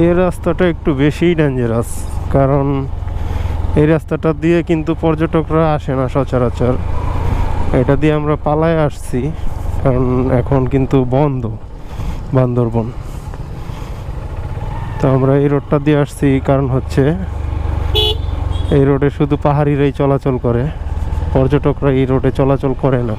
এই রাস্তাটা একটু বেশিই ডেঞ্জারাস কারণ এই রাস্তাটা দিয়ে কিন্তু পর্যটকরা আসে না সচরাচর। এটা দিয়ে আমরা পালায় আসছি, কারণ এখন কিন্তু বন্ধ, বান্দরবন। তো আমরা এই রোডটা দিয়ে আসছি, কারণ হচ্ছে এই রোডে শুধু পাহাড়িরাই চলাচল করে, পর্যটকরা এই রোডে চলাচল করে না।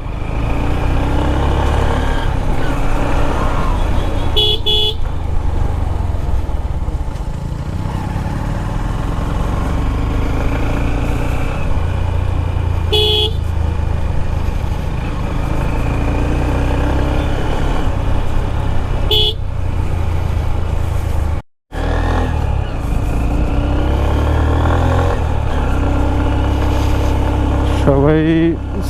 সবাই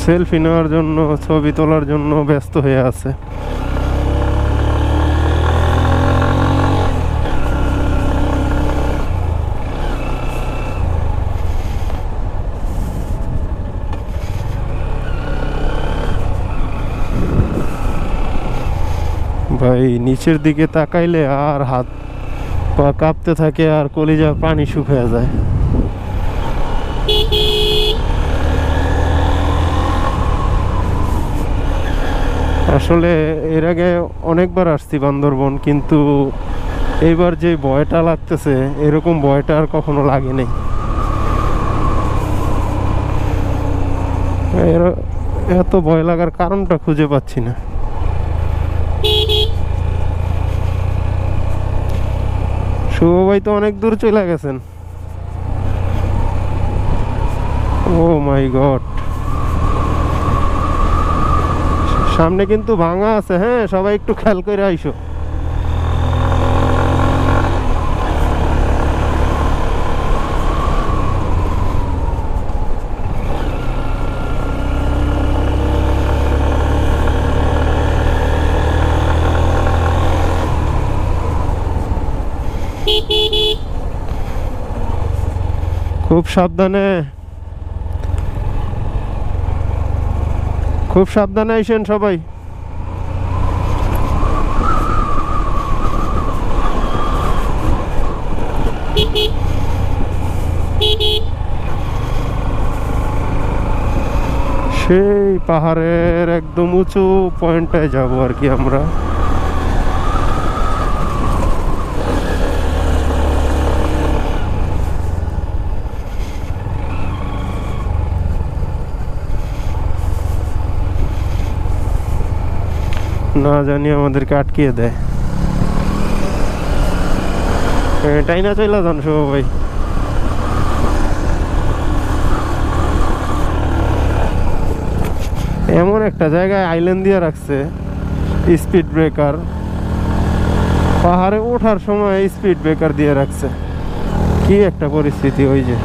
সেলফি নেওয়ার জন্য, ছবি তোলার জন্য ব্যস্ত হয়ে আছে। ভাই, নিচের দিকে তাকাইলে আর হাত পা কাঁপতে থাকে আর কলিজা পানি শুকিয়ে যায়। আসলে এর আগে অনেকবার আসছি বান্দরবন, কিন্তু এইবার যে ভয়টা লাগতেছে, এরকম ভয়টা আর কখনো লাগে নেই এর- এত ভয় লাগার কারণটা খুঁজে পাচ্ছি না। শুভ ভাই তো অনেক দূর চলে গেছেন। Oh my God. সামনে কিন্তু ভাঙা আছে হ্যাঁ? সবাই একটু খেয়াল করে আইসো। খুব সাবধানে খুব সাবধানে আইসেন সবাই। সেই পাহাড়ের একদম উঁচু পয়েন্টটায় যাব আর কি আমরা। না জানি আমাদেরকে আটকিয়ে দেয়। এটাই না চলে যান শুভ ভাই? এমন একটা জায়গায় আইল্যান্ড দিয়ে রাখছে স্পিড ব্রেকার পাহাড়ে ওঠার সময় স্পিড ব্রেকার দিয়ে রাখছে। কি একটা পরিস্থিতি ওই যে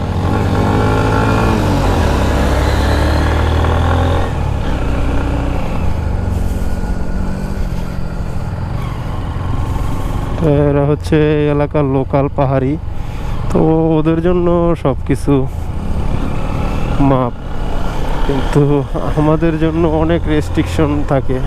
তো এরা হচ্ছে এলাকার লোকাল পাহাড়ি। তো ওদের জন্য সব কিছু মাপ। কিন্তু আমাদের জন্য অনেক রেস্ট্রিকশন থাকে।